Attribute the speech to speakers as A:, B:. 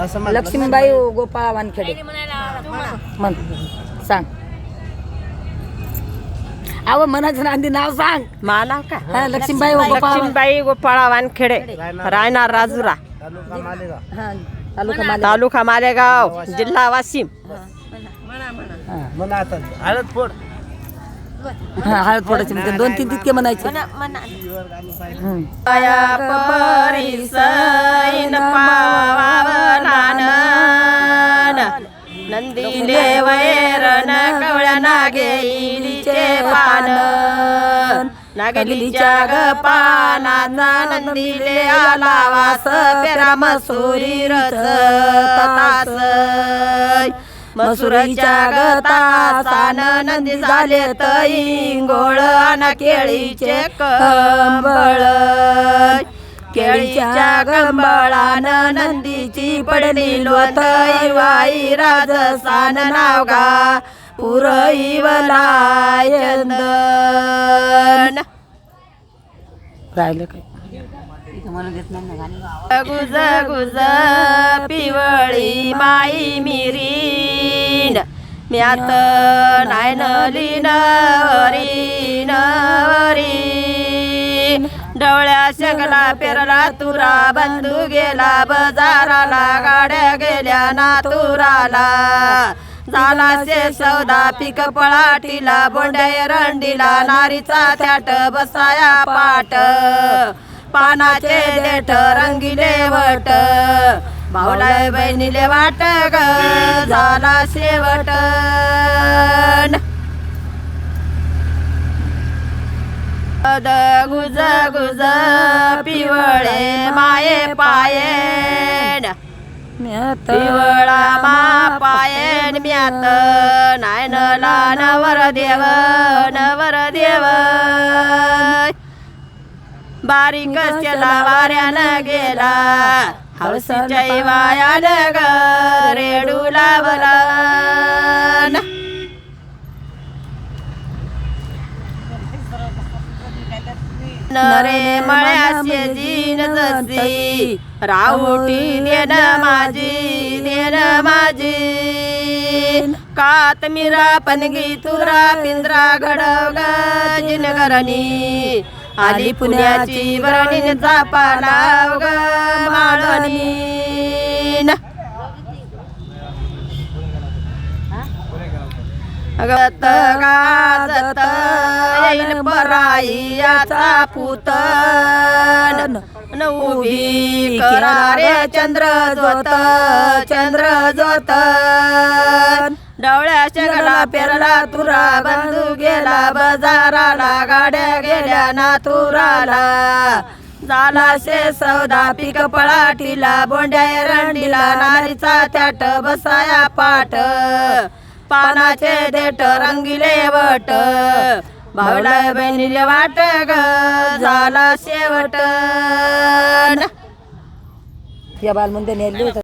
A: असं.
B: लक्ष्मीबाई गोपाळ वानखेडे. म्हण. सांग. अहो मनाच्या नांदी नाव सांग.
C: माना का?
B: हा, लक्ष्मीबाई गोपाळ.
C: लक्ष्मीबाई गोपाळा वानखेडे रायनार राजुरा.
A: तालुका मालेगाव.
B: हा, तालुका माले
C: मालेगाव. जिल्हा वाशिम.
B: हा.
A: म्हणा आता. हळद फोड.
B: हा, हळद फोडायची म्हणजे दोन तीन तितके म्हणायचे.
C: पाया परी सैन नंदीले वैरण कवळ्या नागेलीचे पान. नागलीच्या ग पानाचा नंदीले आला वास पेरा मसुरी रस तास मसुरीच्या ग तासान नंदी झाले तैंगोळ अन केळीचे कंबळ. केळीच्या गंबळान नंदीची पडली लोतई वाई राजसान नाव गा. पुरई वलायंदन
B: राहिलं काय?
C: गुज गुज पिवळी माई मिरीन. म्यात नायनली नवरी नवरी डवळ्या शेंगला पेरला तुरा बंधू गेला बजाराला गाड्या गेल्या नातुराला. झाला से सौदा पिक पळाटीला बोंड्या एरंडीला नारीचा थ्याट बसाया पाट. पानाचे देठ रंगिले वट. भाऊला बहिणीले वाट ग झाला शेवट. द गुज गुज पिवळे माये पायेन. पिवळा मा पायेन म्यात. नाय नला नवर देव नवर देव. बारीक केला वाऱ्यानं गेला. हौसीच्या वायानं ग रेडू लावला. नरे मळ्याचे जीन जसी राऊटी देन माझी देन माझी कात मिरा पनगी तुरा पिंजरा घडव जिन घरणी आली पुण्याची वरणी चापा लाव ग माळणी गत गाजत येईल पराई याचा पुतन नवी करारे चंद्र जोत चंद्र जोत डवळ्या शेगला पेरला तुरा बंधू गेला बाजाराला गाड्या गेल्या नातुराला झाला शे सौदा पिक पळाटीला बोंड्या रंडीला नारीचा त्याट बसाया पाठ पानाचे देठ रंगिले वट. भावला बहिणीले वाट ग झाला शेवट.
B: या बालमंदिर नेली